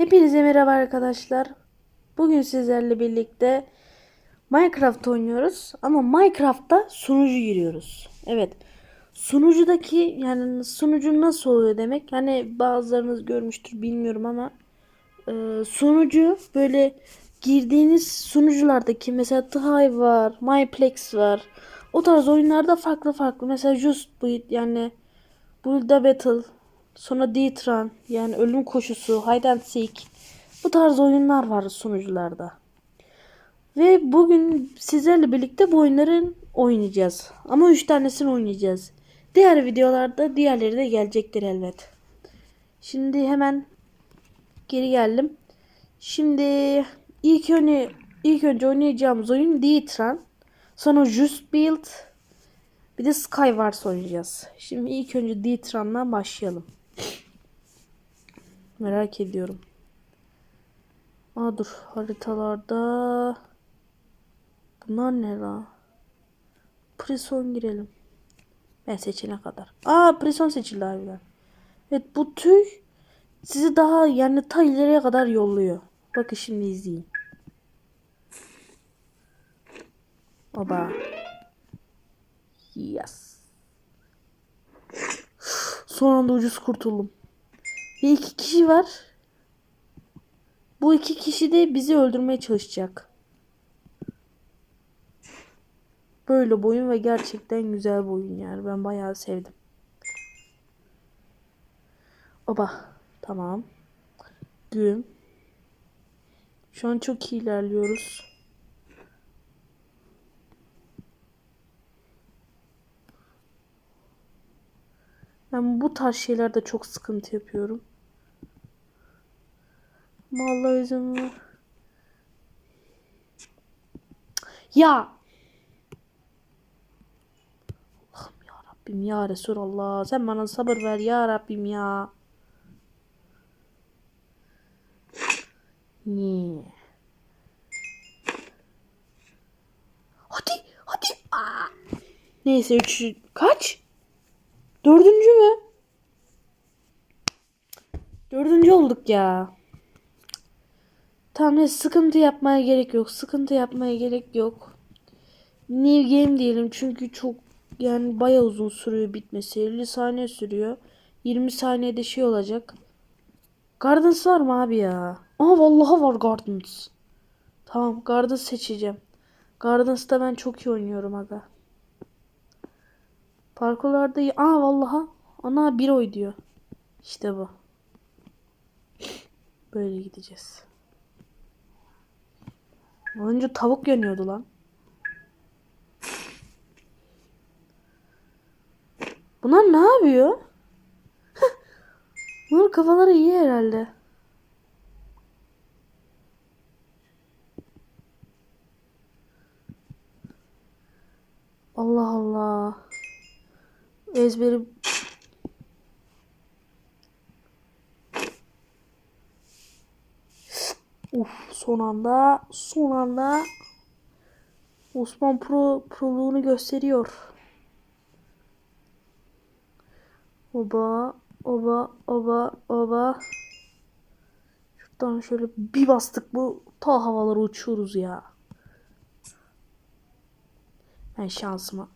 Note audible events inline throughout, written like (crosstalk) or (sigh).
Hepinize merhaba arkadaşlar. Bugün sizlerle birlikte Minecraft oynuyoruz ama Minecraft'ta sunucu giriyoruz. Evet. Sunucudaki yani sunucu nasıl oluyor demek? Hani bazılarınız görmüştür bilmiyorum ama e, sunucu böyle girdiğiniz sunuculardaki mesela Thy var, Myplex var. O tarz oyunlarda farklı farklı. Mesela Just Build yani Build a Battle Sonra Detran yani ölüm koşusu, Hide Seek bu tarz oyunlar var sunucularda. Ve bugün sizlerle birlikte bu oyunların oynayacağız. Ama 3 tanesini oynayacağız. Diğer videolarda diğerleri de gelecektir elbet. Şimdi hemen geri geldim. Şimdi ilk önce ilk önce oynayacağımız oyun Detran. Sonra Just Build. Bir de Skywars oynayacağız. Şimdi ilk önce Detran'dan başlayalım. Merak ediyorum. Aa dur haritalarda bunlar ne la? Prison girelim. Ben seçene kadar. Aa prison seçildi harbiden. Evet bu tüy sizi daha yani ta ileriye kadar yolluyor. Bakın şimdi izleyin. Baba. Yes. Son anda ucuz kurtuldum. Bir iki kişi var. Bu iki kişi de bizi öldürmeye çalışacak. Böyle boyun ve gerçekten güzel boyun yani. Ben bayağı sevdim. Oba. Tamam. Güm. Şu an çok iyi ilerliyoruz. Ben bu tarz şeylerde çok sıkıntı yapıyorum. Vallahi izin ver. Ya. Allah'ım ya Rabbim ya Resulallah. Sen bana sabır ver ya Rabbim ya. Niye? Hadi hadi. Aa. Neyse üç kaç? Dördüncü mü? Dördüncü olduk ya. Tamam sıkıntı yapmaya gerek yok. Sıkıntı yapmaya gerek yok. New game diyelim çünkü çok yani bayağı uzun sürüyor bitmesi. 50 saniye sürüyor. 20 saniyede şey olacak. Gardens var mı abi ya? Aa vallahi var Gardens. Tamam Gardens seçeceğim. Gardens'ta ben çok iyi oynuyorum aga. Parkurlarda. Aa vallahi. Ana bir oy diyor. İşte bu. Böyle gideceğiz. Önce tavuk yanıyordu lan. Bunlar ne yapıyor? Bunlar kafaları iyi herhalde. Allah Allah. Ezberi son anda son anda Osman Pro proluğunu gösteriyor. Oba oba oba oba Şuradan şöyle bir bastık bu ta havalara uçuyoruz ya. Ben şansıma.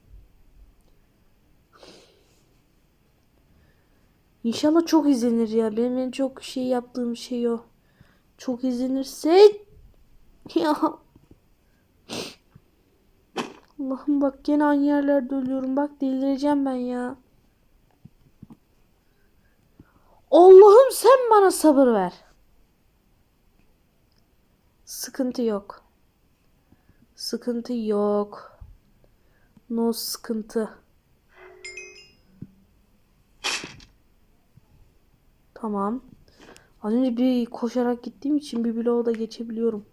İnşallah çok izlenir ya. Benim en çok şey yaptığım şey o. Çok izlenirse ya Allah'ım bak gene aynı yerlerde ölüyorum. Bak delireceğim ben ya. Allah'ım sen bana sabır ver. Sıkıntı yok. Sıkıntı yok. No sıkıntı. Tamam. Az önce bir koşarak gittiğim için bir bloğu da geçebiliyorum.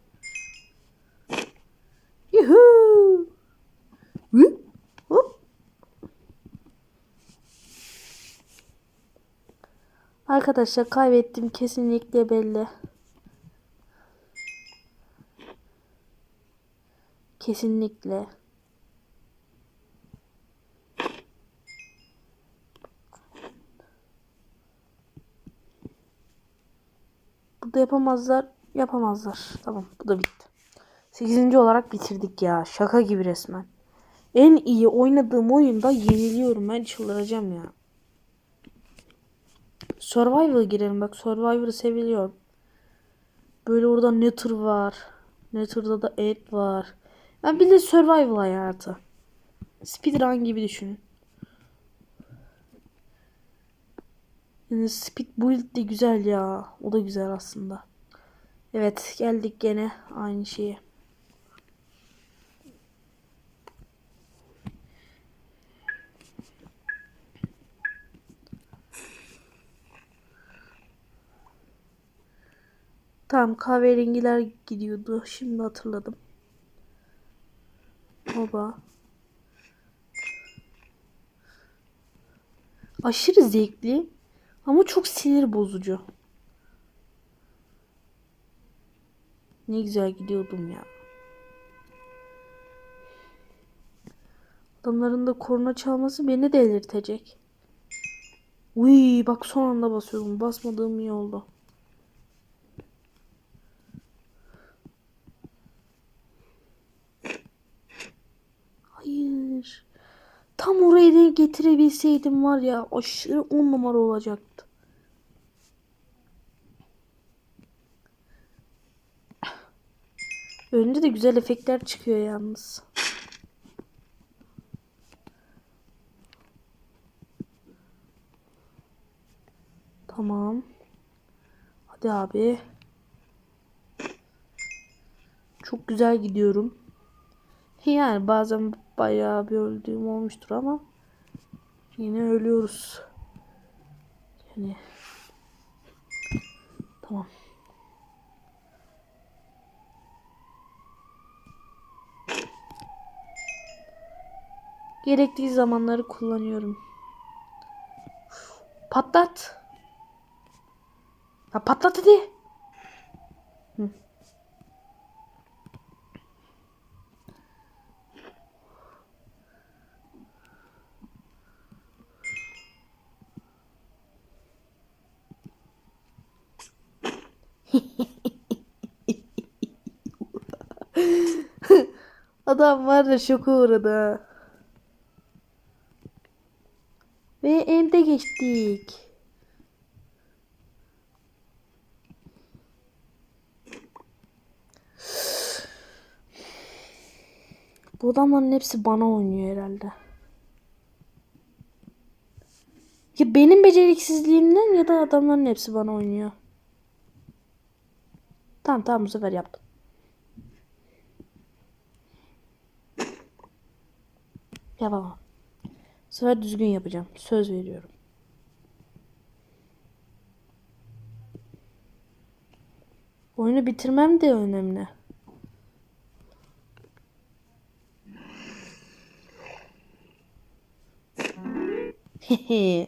Arkadaşlar kaybettim kesinlikle belli. Kesinlikle. Burada yapamazlar. Yapamazlar. Tamam bu da bitti. 8. olarak bitirdik ya. Şaka gibi resmen. En iyi oynadığım oyunda yeniliyorum. Ben çıldıracağım ya. Survivor girelim. Bak Survivor'ı seviliyorum. Böyle orada Nether var. Nether'da da Ed var. Ben bir de Survival hayatı. Speedrun gibi düşünün. Yani Speed Build de güzel ya. O da güzel aslında. Evet geldik gene aynı şeye. Tamam kahverengiler gidiyordu. Şimdi hatırladım. Baba. Aşırı zevkli ama çok sinir bozucu. Ne güzel gidiyordum ya. Adamların da korna çalması beni delirtecek. Uy bak son anda basıyorum. Basmadığım iyi oldu. Hayır. Tam oraya denk getirebilseydim var ya aşırı on numara olacaktı. Önünde de güzel efektler çıkıyor yalnız. Tamam. Hadi abi. Çok güzel gidiyorum. Yani bazen bayağı bir öldüğüm olmuştur ama yine ölüyoruz. Yani tamam. Gerektiği zamanları kullanıyorum. Patlat. Ya patlat hadi. Hı. Adam var ya şoka uğradı. Ve ende geçtik. Bu adamların hepsi bana oynuyor herhalde. Ya benim beceriksizliğimden ya da adamların hepsi bana oynuyor. Tamam tamam bu sefer yaptım. Yapamam. Bu sefer düzgün yapacağım. Söz veriyorum. Oyunu bitirmem de önemli. (laughs)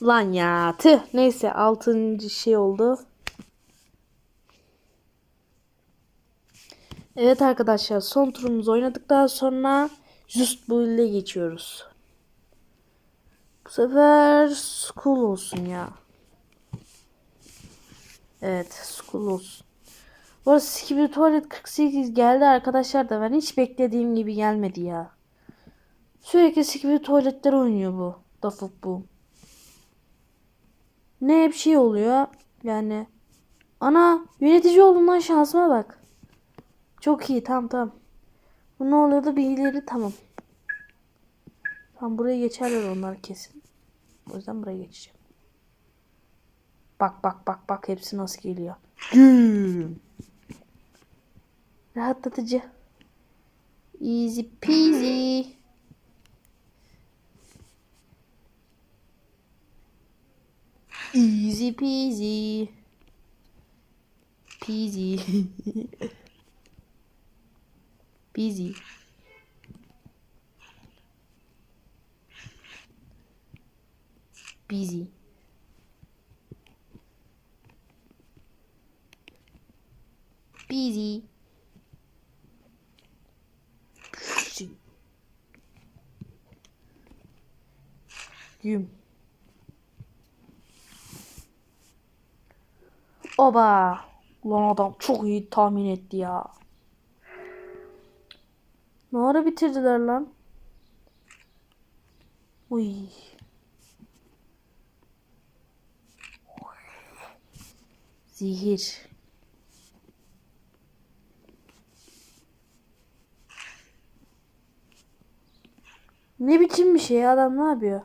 Ulan ya tüh. Neyse altıncı şey oldu. Evet arkadaşlar son turumuzu oynadıktan sonra Just Build'e geçiyoruz. Bu sefer school olsun ya. Evet school olsun. Bu arada Skibidi Tuvalet 48 geldi arkadaşlar da ben hiç beklediğim gibi gelmedi ya. Sürekli Skibidi Tuvaletler oynuyor bu. Dafuk bu. Ne hep şey oluyor. Yani ana yönetici olduğundan şansıma bak. Çok iyi tamam tamam. Bu ne oluyordu bilgileri tamam. Tamam buraya geçerler onlar kesin. O yüzden buraya geçeceğim. Bak bak bak bak hepsi nasıl geliyor. Güm. Rahatlatıcı. Easy peasy. Easy peasy. Peasy. (laughs) peasy. Busy. Busy. Güm. Oba. Lan adam çok iyi tahmin etti ya. Ne ara bitirdiler lan? Uy. Zehir. Ne biçim bir şey adam ne yapıyor?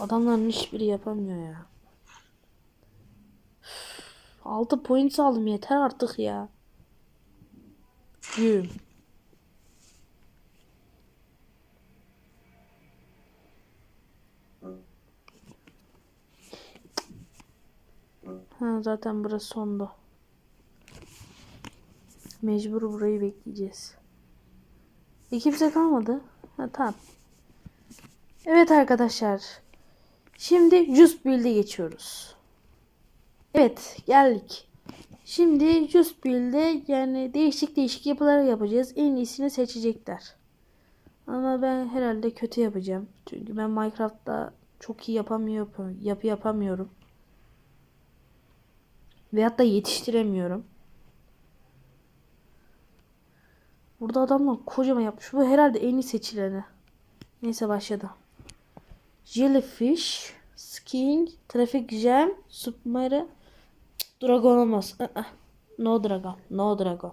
Adamların hiçbiri yapamıyor ya. 6 point aldım yeter artık ya. Güm. Ha, zaten burası sondu. Mecbur burayı bekleyeceğiz. E kimse kalmadı. Ha, tamam. Evet arkadaşlar. Şimdi Just Build'e geçiyoruz. Evet geldik. Şimdi Just Build'e yani değişik değişik yapılar yapacağız. En iyisini seçecekler. Ama ben herhalde kötü yapacağım. Çünkü ben Minecraft'ta çok iyi yapamıyorum. Yapı yapamıyorum. Veyahut da yetiştiremiyorum. Burada adamlar kocaman yapmış. Bu herhalde en iyi seçileni. Neyse başladı. Jellyfish, Sking, Traffic Jam, Submarine, Dragon olmaz. No Dragon, No Dragon.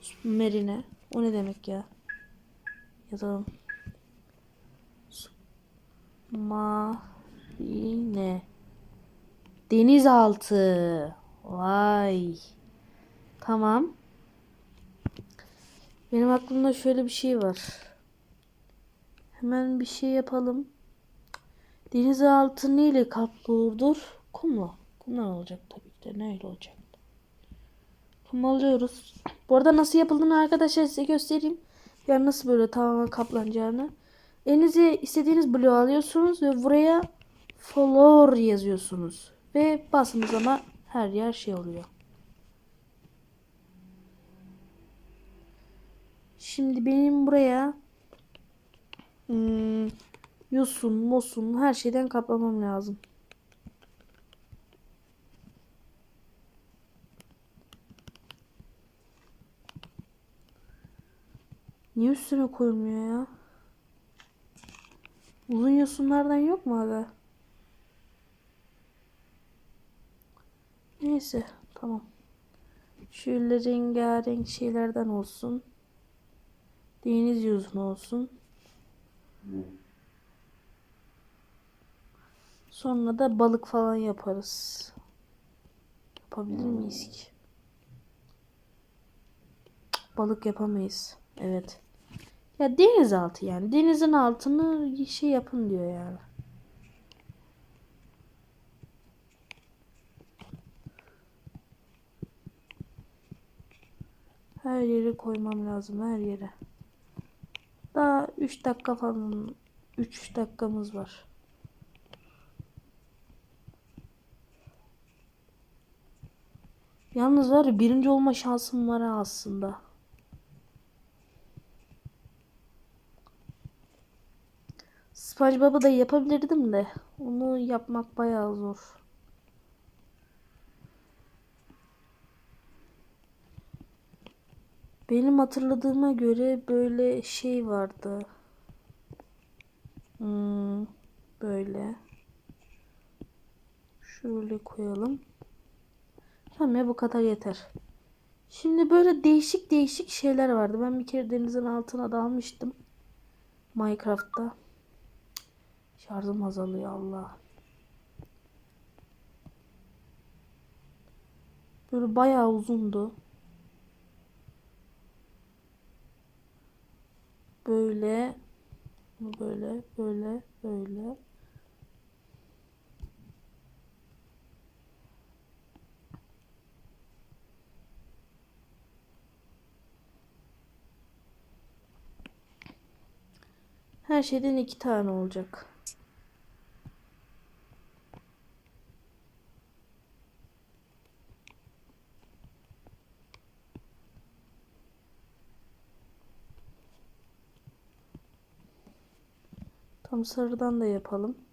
Submarine. O ne demek ya? Yazalım. Submarine. Denizaltı. Vay. Tamam. Benim aklımda şöyle bir şey var. Hemen bir şey yapalım. Denizaltı neyle kaplı olur? Kumla. Kumla olacak tabii ki de. Neyle olacak? Kum alıyoruz. Bu arada nasıl yapıldığını arkadaşlar size göstereyim. Yani nasıl böyle tamamen kaplanacağını. Elinize istediğiniz bloğu alıyorsunuz ve buraya floor yazıyorsunuz. Ve bastığınız zaman her yer şey oluyor. Şimdi benim buraya hmm, yosun, mosun her şeyden kaplamam lazım. Niye üstüne koyulmuyor ya? Uzun yosunlardan yok mu abi? Neyse tamam. Şöyle rengarenk şeylerden olsun. Deniz yosun olsun. Sonra da balık falan yaparız. Yapabilir miyiz ki? Balık yapamayız. Evet. Ya denizaltı yani. Denizin altını şey yapın diyor yani. Her yere koymam lazım her yere. Daha 3 dakika falan 3 dakikamız var. Yalnız var ya birinci olma şansım var aslında. SpongeBob'u da yapabilirdim de onu yapmak bayağı zor. Benim hatırladığıma göre böyle şey vardı. Hmm, böyle. Şöyle koyalım. Tamam ya bu kadar yeter. Şimdi böyle değişik değişik şeyler vardı. Ben bir kere denizin altına dalmıştım. Minecraft'ta. Şarjım azalıyor Allah. Böyle bayağı uzundu. Böyle böyle böyle böyle Her şeyden iki tane olacak. Tam sarıdan da yapalım.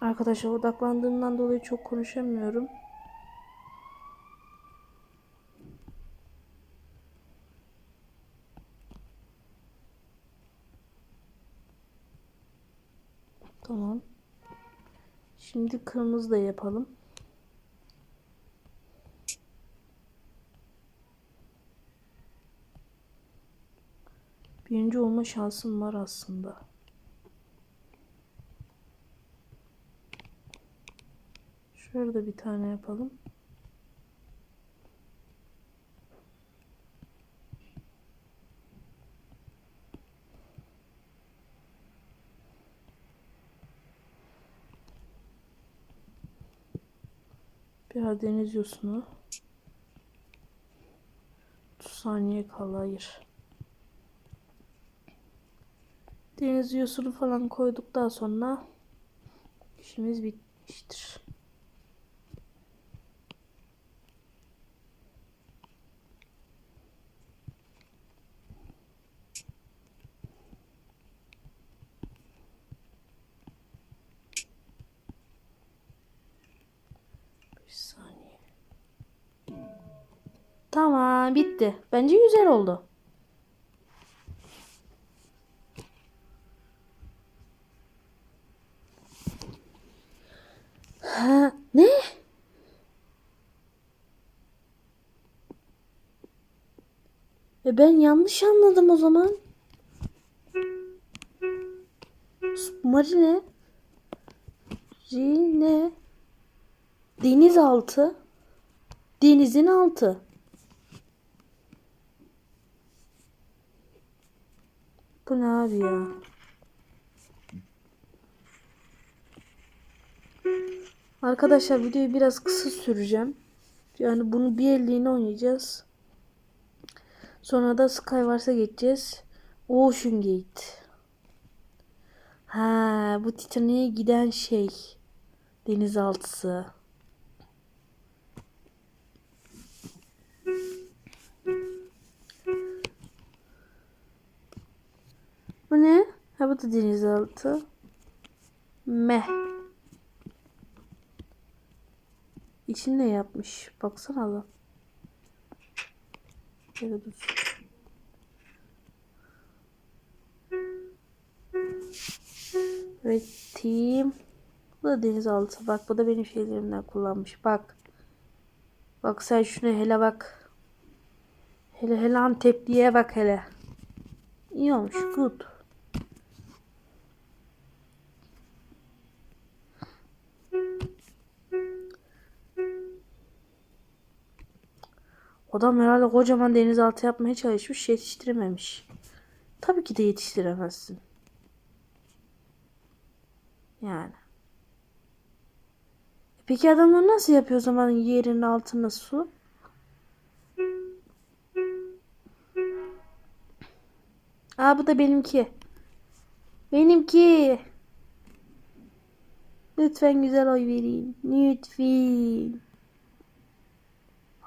Arkadaşlar odaklandığımdan dolayı çok konuşamıyorum. Tamam. Şimdi kırmızı da yapalım. Birinci olma şansım var aslında. Şurada bir tane yapalım. Biraz deniz yosunu. 30 saniye kala hayır. Deniz yosunu falan koyduktan sonra işimiz bitmiştir. Bir saniye. Tamam bitti. Bence güzel oldu. Ha, ne? E ben yanlış anladım o zaman. Submarine. Rine. Denizaltı. Denizin altı. Bu ne abi ya? Arkadaşlar videoyu biraz kısa süreceğim. Yani bunu bir elliğine oynayacağız. Sonra da Skywars'a geçeceğiz. Ocean Gate. Ha, bu Titanic'e giden şey. Denizaltısı. Bu ne? Ha bu da denizaltı. Meh. İçinde yapmış. Baksana lan. Şöyle dur. Evet team. Bu da denizaltı. Bak bu da benim şeylerimden kullanmış. Bak. Bak sen şuna hele bak. Hele hele Antepli'ye bak hele. İyi olmuş. Good. Adam herhalde kocaman denizaltı yapmaya çalışmış, yetiştirememiş. Tabii ki de yetiştiremezsin. Yani. Peki adamlar nasıl yapıyor o zaman yerin altında su? Aa bu da benimki. Benimki. Lütfen güzel oy verin. Lütfen.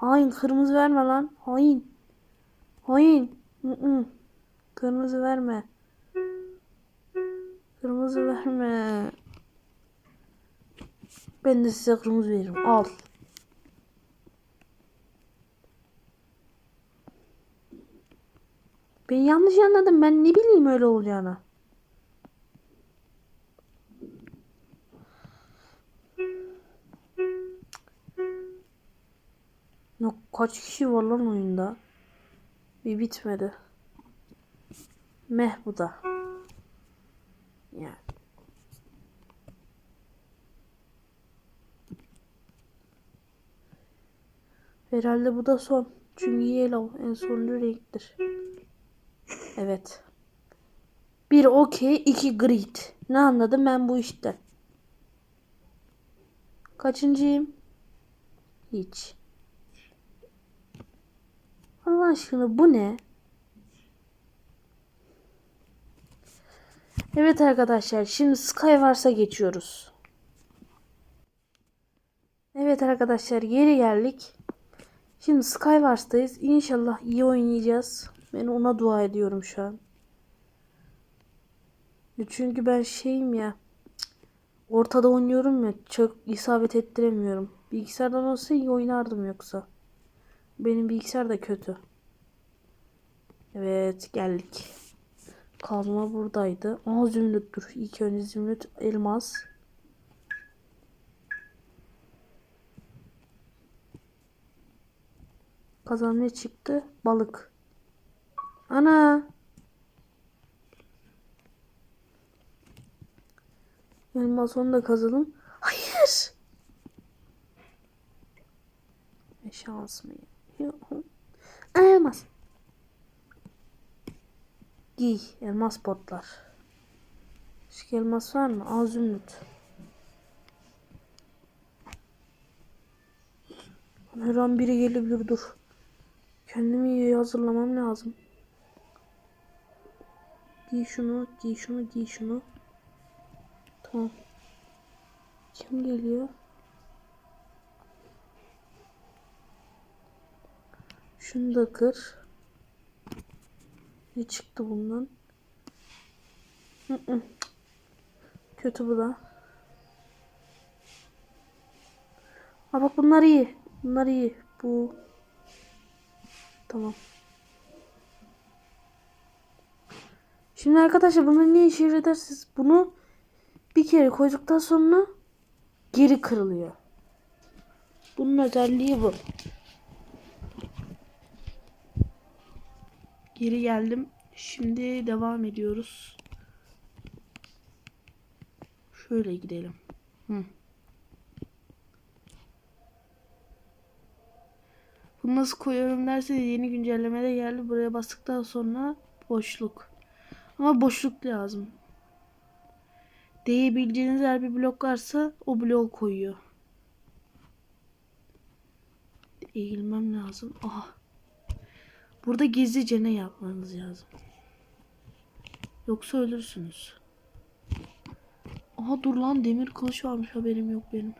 Hain kırmızı verme lan. Hain. Hain. Hı-hı. Kırmızı verme. Kırmızı verme. Ben de size kırmızı veririm. Al. Ben yanlış anladım. Ben ne bileyim öyle olacağını. Ya kaç kişi var lan oyunda? Bir bitmedi. Meh bu da. Yani. Herhalde bu da son. Çünkü yellow en sonuncu renktir. Evet. Bir okey, iki grid. Ne anladım ben bu işten? Kaçıncıyım? Hiç. Allah aşkına bu ne? Evet arkadaşlar şimdi Skywars'a geçiyoruz. Evet arkadaşlar geri geldik. Şimdi Skywars'tayız. İnşallah iyi oynayacağız. Ben ona dua ediyorum şu an. Çünkü ben şeyim ya. Ortada oynuyorum ya. Çok isabet ettiremiyorum. Bilgisayardan olsa iyi oynardım yoksa. Benim bilgisayar da kötü. Evet geldik. Kazma buradaydı. Aa zümrüt dur. İlk önce zümrüt elmas. Kazan ne çıktı? Balık. Ana. Elmas onu da kazalım. Hayır. Ne şans mı? Elmas. Giy. Elmas botlar. Başka elmas var mı? Al zümrüt. Her an biri gelebilir dur. Kendimi iyi hazırlamam lazım. Giy şunu, giy şunu, giy şunu. Tamam. Kim geliyor? Şunu da kır. Ne çıktı bundan? Hı hı. Kötü bu da. Ha bak bunlar iyi. Bunlar iyi. Bu. Tamam. Şimdi arkadaşlar bunu ne işe yarar dersiniz? Bunu bir kere koyduktan sonra geri kırılıyor. Bunun özelliği bu. Geri geldim. Şimdi devam ediyoruz. Şöyle gidelim. Hı. Bunu nasıl koyuyorum derseniz yeni güncellemede geldi. Buraya bastıktan sonra boşluk. Ama boşluk lazım. Değebileceğiniz her bir blok varsa o bloğu koyuyor. Eğilmem lazım. Aha. Burada gizlice ne yapmanız lazım? Yoksa ölürsünüz. Aha dur lan demir kılıç varmış haberim yok benim.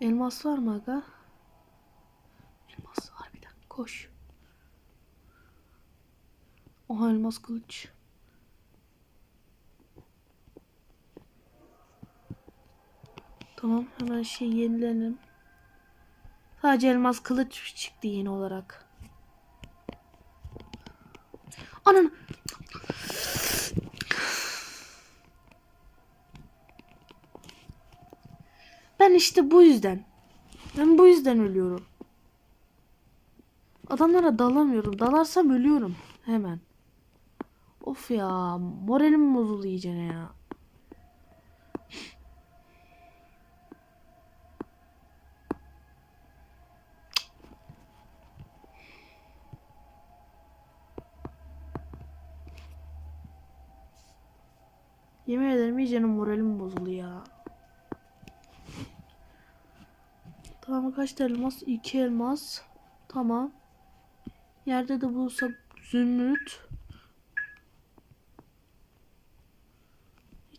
Elmas var mı aga? Elmas harbiden koş. Oha elmas kılıç. Tamam hemen şey yenilelim. Sadece elmas kılıç çıktı yeni olarak. Ananı. Ben işte bu yüzden. Ben bu yüzden ölüyorum. Adamlara dalamıyorum. Dalarsam ölüyorum hemen. Of ya moralim bozuldu iyicene ya. Yemin ederim iyicene moralim bozuldu ya. Tamam kaç elmas? İki elmas. Tamam. Yerde de bulsa zümrüt.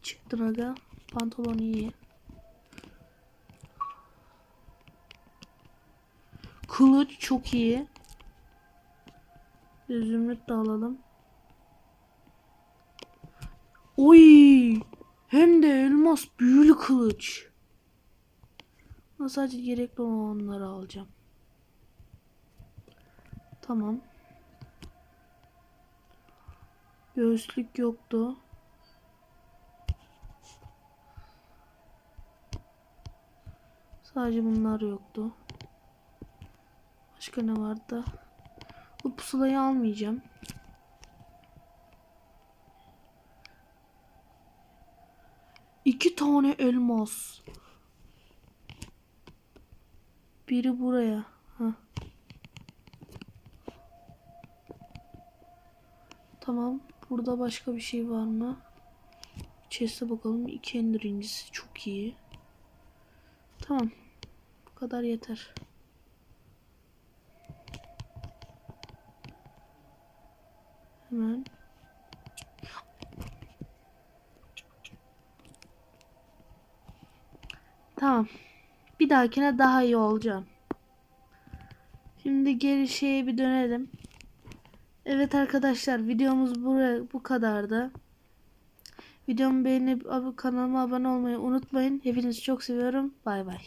Çıktın aga. Pantolon iyi. Kılıç çok iyi. Bir Zümrüt de alalım. Oy! Hem de elmas büyülü kılıç. Ama sadece gerekli olanları alacağım. Tamam. Göğüslük yoktu. Sadece bunlar yoktu. Başka ne vardı? Bu pusulayı almayacağım. İki tane elmas. Biri buraya. Heh. Tamam. Burada başka bir şey var mı? chest'e bakalım. İki ender incisi çok iyi. Tamam. Bu kadar yeter. Hemen. Tamam. Bir dahakine daha iyi olacağım. Şimdi geri şeye bir dönelim. Evet arkadaşlar videomuz buraya bu kadardı. Videomu beğenip kanalıma abone olmayı unutmayın. Hepinizi çok seviyorum. Bay bay.